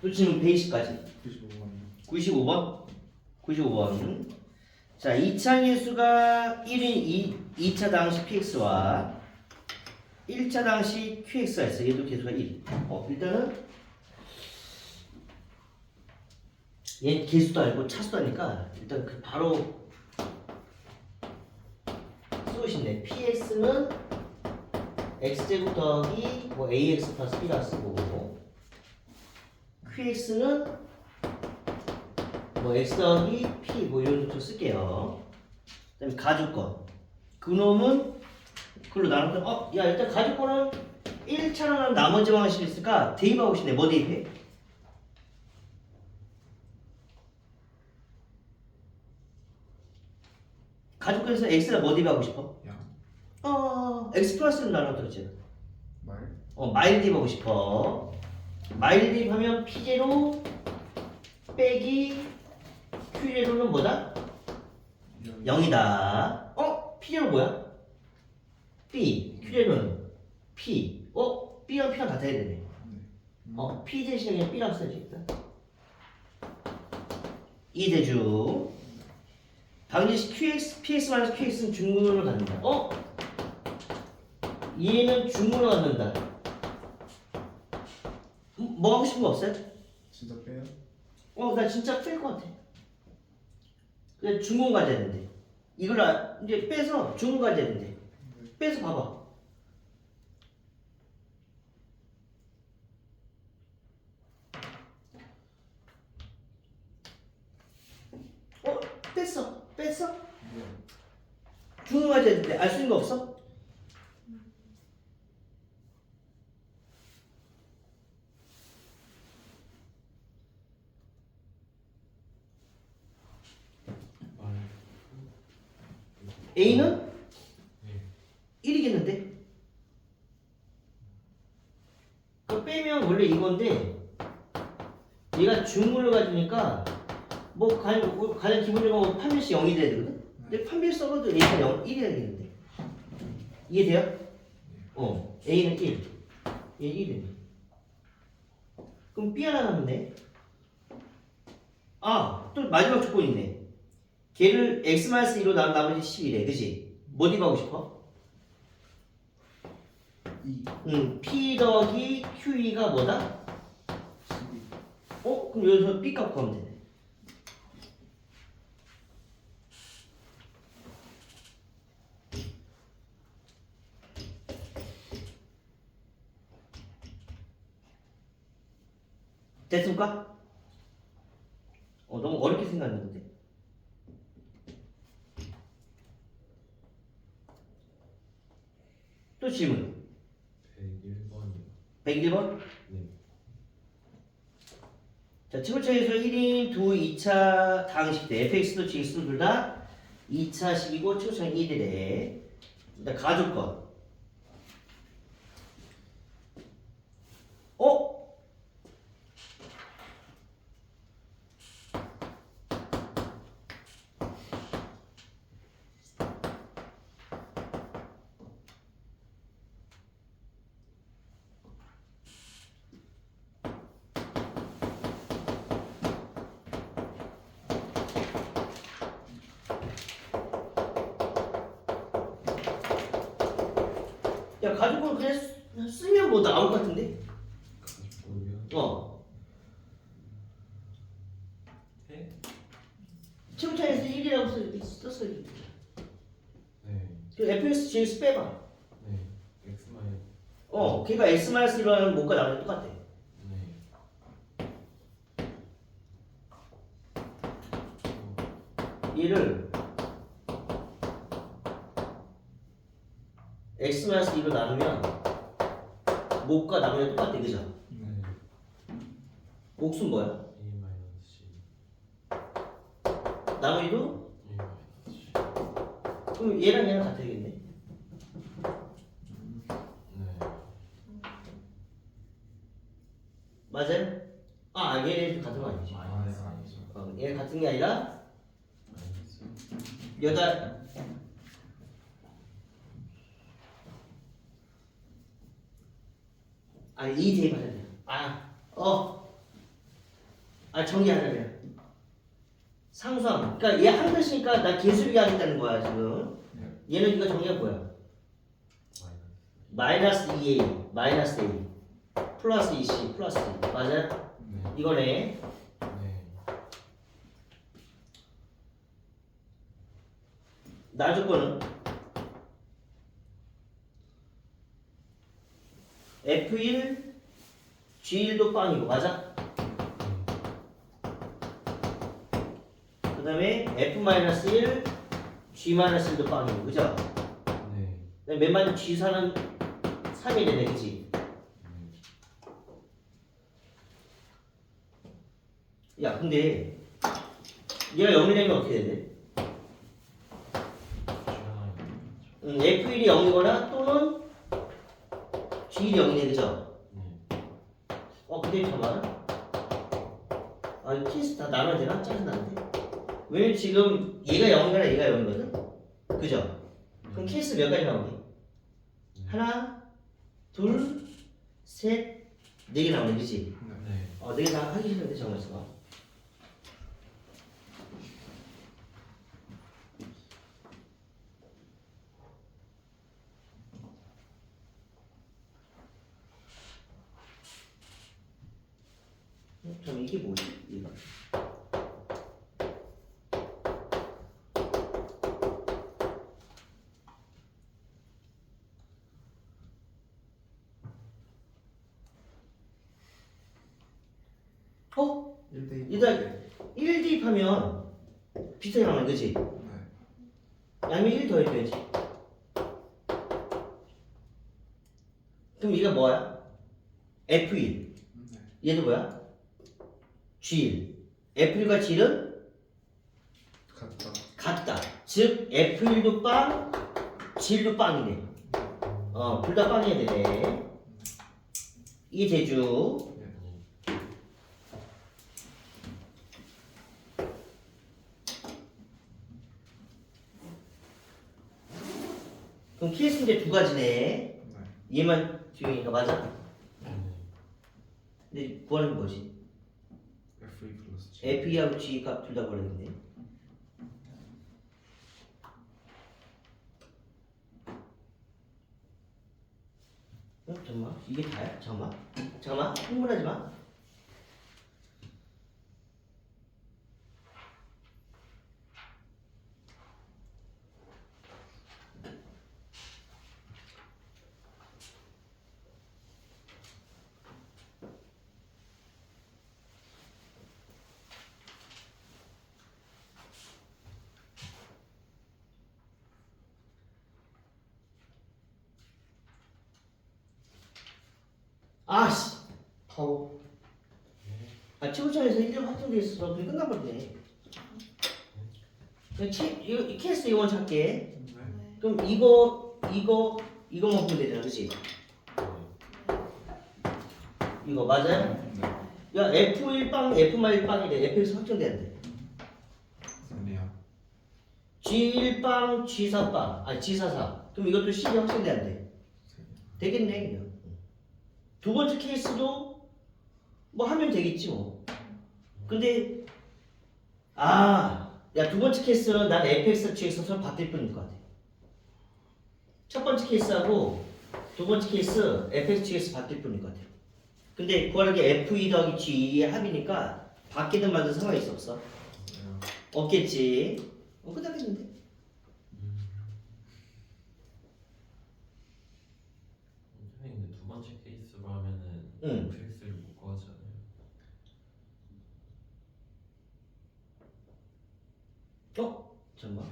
또 지금 120까지. 95번이요. 95번? 95번. 자, 이창의 수가 1인 2, 2차 당시 px와 1차 당시 qx가 있어. 얘도 개수가 1. 어, 일단은 얘 개수도 알고 차수도 아니까 일단 그 바로 싶네. px는 x제곱 더하기 뭐 ax 플러스 b라 쓰고 qx는 뭐 x 더하기 p 뭐 이런 식으로 쓸게요. 그다음에 가주권. 그놈은 그걸로 나누면 어, 야 일단 가주권은 1차랑 나머지 방식이 있으니까 대입하고 싶네. 뭐 대입해? 가주권에서 x랑 뭐 대입하고 싶어? 야. 어, x 플러스를 나눴다 그랬잖아. 말. 어, 마일 대입하고 싶어. 마일 대입하면 P제로 빼기 Q제로는 뭐다? 0이다. 어? P제로 뭐야? B. Q제로는 P. 어? B랑 P랑 같아야 되네. 어? P 대신에 그냥 B라고 써야겠다. 이 대주. 방정식 QX, PX QX는 중문으로 갖는다. 어? 얘는 중문으로 갖는다. 음, 뭐 하고 싶은 거 없어요? 진짜 빼요? 어, 나 진짜 뺄 것 같아. 그냥 중공 가져야 된대. 이걸 아, 이제 빼서 중공 가져야 된대. 빼서 봐봐. 어, 뺐어. 뺐어? 네. 중공 가져야 된대. 알수 있는 거 없어? A는 1이겠는데? 그 빼면 원래 이건데 얘가 중물을 가지니까 뭐 가장, 뭐 가장 기본적으로 뭐 판별식 0이 돼야 되거든? 근데 판별 써봐도 A가 0, 1이 되겠는데. 이해돼요? 어 A는 1 얘 1이네 그럼 B 하나 남았네. 아또 마지막 조건 있네 걔를 x-2로 나눈 나머지 10이래 그지? 뭐 디하고 싶어? 2. 음, P 더하기 QE가 뭐다? 12. 어? 그럼 여기서 B 값 구하면 되네. 됐습니까? 어, 너무 어렵게 생각했는데. 또 질문. 101번이요. 101번? 네. 자, 치부처에서 1인 2, 2차 당식 때 fx도 gx도 둘 다 2차식이고 치부처는 1이래. 일단 가족권. 어? 야, 가족권 그냥 쓰- 쓰면 뭐 나올 것 같은데? 가족보면 어. 해? 치부처에서 1이라고 썼어야 돼. 네. 그 fx, gx 빼봐. 네. x 마이 어, 걔가 x-1하면 뭐가 나오는 똑같아. 네. 얘를 x-2로 나누면 목과 나머지 똑같아 그죠? 네. 목수는 뭐야? a 마이너스 c 나머지도? a 마이너스 c 그럼 얘랑 얘랑 같아야겠네 네. 맞아요? 아 얘네 같은 거 아니지 아, 아니죠. 어, 얘 같은 게 아니라 마이너스 여덟 아이 대입하잖아요 아 어 아 정리하자면 상수함. 그러니까 얘 한 글씨니까 나 개수비기 하겠다는 거야 지금. 얘는 이거 정리가 뭐야? 마이너스. 마이너스 2a 마이너스 a 플러스 2c 플러스 2 맞아요? 네. 이거네. 네. 나 조건은 F1 G1도 빵이고 맞아? 그 다음에 F-1 G-1도 빵이고 그죠? 네. 맨 마지막 G4는 3이 되네 그치? 야 근데 얘가 0이 되면 어떻게 되는데? 음, F1이 0이거나 또는 G1이 0이네 그죠? 네. 어 근데 잠깐만 아 이거 키스 다 나눠야 되나? 짜증나는데 왜냐면 지금 얘가 0이거나 얘가 0이거든? 그죠? 그럼 케이스 몇 가지 나오니? 하나 둘셋네 개 나오네 그치? 네. 어, 네 개 다 하기 싫은데 잠깐만 있 이게 뭐지? 이거 어? 1대2 일단 1 대입하면 비슷하게 나오네 그치? 네. 양면 1 더해줘야지 그럼 얘가 뭐야? F1 네. 얘도 뭐야? G1 F1과 G1은 같다 같다 즉 F1도 빵 G1도 빵이네 어 둘 다 빵이어야 되네 이게 제주 네. 그럼 케이스 이제 두 가지네 네. 얘만 뒤에니까 맞아? 네. 근데 구하는 게 뭐지? F2 플러스 G F2하고 G 값 둘다 구하는데. 어? 잠깐만. 이게 다야? 잠깐만. 잠깐만. 흥분하지 마 아씨 더워 아 최고점에서 1점 확정돼 있어서 그게 끝나버리네 그냥 치, 이거, 이 케이스 이건 찾게 네. 그럼 이거 이거 이거만 보면 되잖아 그치? 이거 맞아요? 네. 야 F1빵 F-1빵이 돼 F에서 확정돼야 돼 아니야 G1빵 G4빵 아 G44 그럼 이것도 C가 확정돼야 돼 되겠네 그냥 두 번째 케이스도 뭐 하면 되겠지 뭐. 근데 아 야 두 번째 케이스는 난 fx, gx 서로 바뀔 뿐일 것 같아. 첫 번째 케이스하고 두 번째 케이스 fx, gx 바뀔 뿐일 것 같아. 근데 구하는 게 f2 더하기 g2의 합이니까 바뀌든 말든 상관이 있어 없어? 네. 없겠지. 어 끝났겠는데 선생님 근데 두 번째 케이스로 하면은 응. fx를 못 구하잖아요. 어? 잠깐만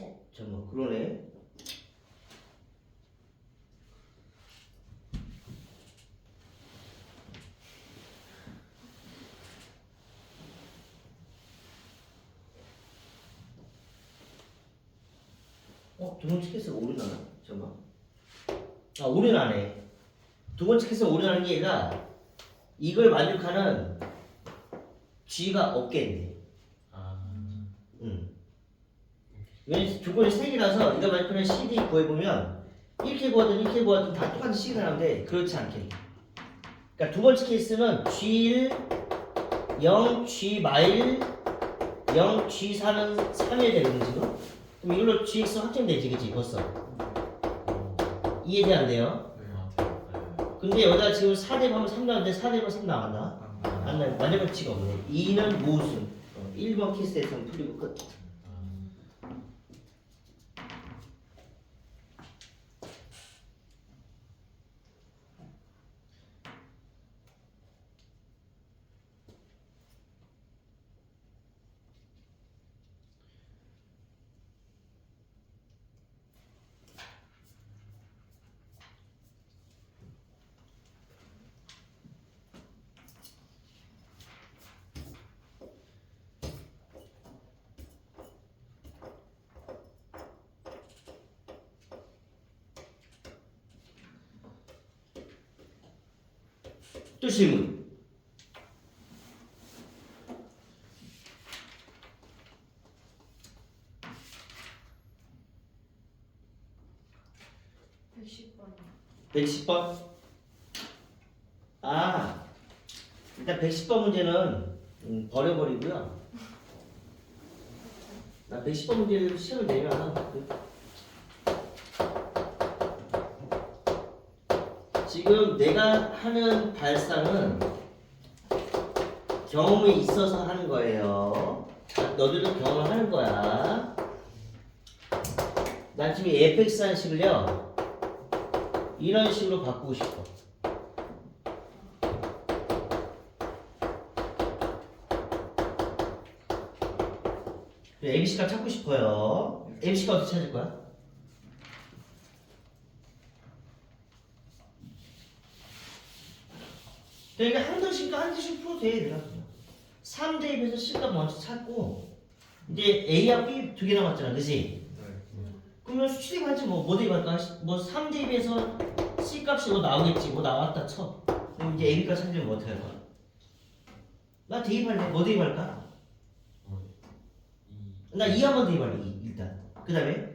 어? 잠깐만 그러네 어? 두 번째 케이스가 오류나나? 잠깐 만 아, 오류는 안 해. 두 번째 케이스는 오류하는 게 아니라 이걸 만족하는 G가 없겠네. 아. 응. 왜냐면 조건이 세 개라서 이거 만약 그냥 CD 구해보면 이렇게 구하든 이렇게 구하든 다 똑같은 C가 나오는데 그렇지 않게 그러니까 두 번째 케이스는 G1 0, G 마일 0, G4는 3이 되거든 지금 그럼 이걸로 GX 확정되지 그치 벌써 이해돼 안 돼요? 네. 아, 근데 여기다 지금 4대하면 3 나왔는데 4대하면 3 나왔나? 안 나와요. 안 나요 완전 가치가 없네 2는 모순 어, 1번 케이스에서는 풀리고 끝 또 질문. 백십 번. 110번? 아 일단 110번 문제는 음, 버려버리고요. 나 110번 문제를 시험을 내면 안 하거든 지금 내가 하는 발상은 경험이 있어서 하는 거예요 자, 너들도 경험을 하는 거야 난 지금 에펙스 한 식을요 이런 식으로 바꾸고 싶어. ABC값 찾고 싶어요. ABC값 어떻게 찾을 거야? 그러니까 한 도씩 한 도씩 풀어도 돼, 얘들아. 3 대입에서 C값 먼저 찾고 이제 A와 B 두 개 남았잖아, 그지? 네. 그러면 수치 대입 할지 뭐, 뭐 대입할까? 뭐 3 대입에서 C값이 뭐 나오겠지. 뭐 나왔다 쳐. 그럼 이제 AB값 찾으면 뭐 어떻게 할 거야? 나 대입할래. 뭐 대입할까? 나 2 한번 대입할래. 2 일단. 그 다음에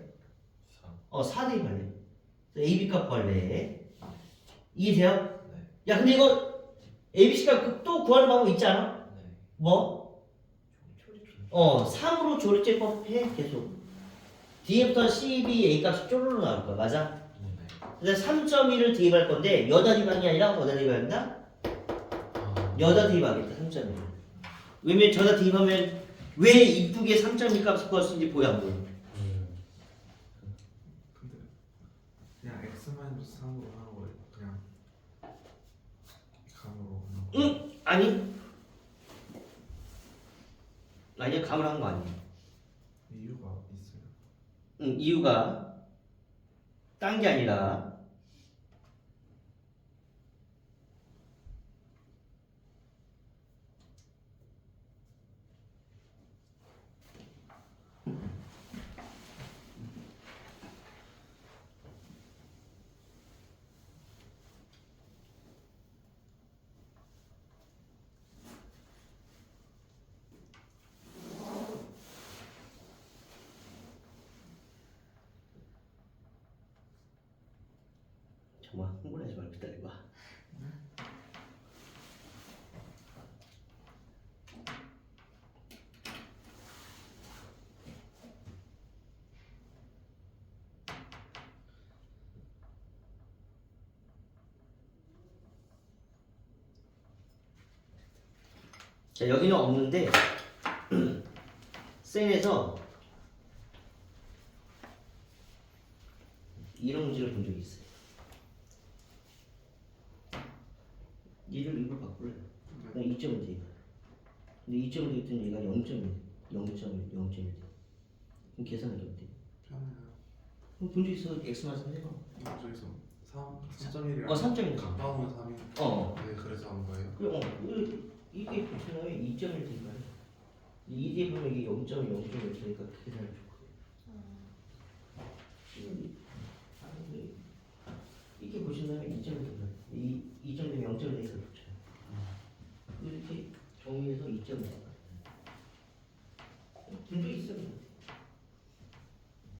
어 4 대입할래. AB값 구할래. 이해돼요? 야 근데 이거 ABC값 또 구하는 방법 있지 않아? 뭐? 어 3으로 조립제법 해 계속. D부터 C, B, A 값이 쪼르르 나올 거야. 맞아? 그래서 3.1을 대입할 건데 여다 대입하는 아니라 어다 대입한다? 여다 대입하겠다 3.1 왜냐면 저다 대입하면 왜 이쁘게 3.1 값을 구했는지 보여 안 보여? 근데 그냥 x 마이너스 3으로 하는 거예요. 그냥 감으로 하는 거. 응? 아니 아니야 감을 한 거 아니야 이유가 있어요. 응 이유가 딴 게 아니라 정말 흥분하지 말고 기다려봐. 자 여기는 없는데 센에서 이런 문제를 본 적이 있어요 얘를 일부러 바꿀래. 그냥 2점을 대입. 근데 2점을 대입했더니 얘가 0.1, 0.1, 0.1 돼. 그럼 계산하기 어때? 편해요. 그럼 본적 있어 x만 3 해봐. 저기서 3, 3.1이랑 어 3.1. 가까우면 3이. 어. 네, 그래서 한 거예요. 그래 어. 그, 이게 보시면 2점을 대입하래. 2 대입하면 이게 0.1, 0.1 되니까 계산을 줄 거예요. 음. 아니, 이렇게 보신다면 2점을 대입하래. 이 2점 되면 0점 되니까 이렇게 정리해서 2점을 대입하래. 본적 있어.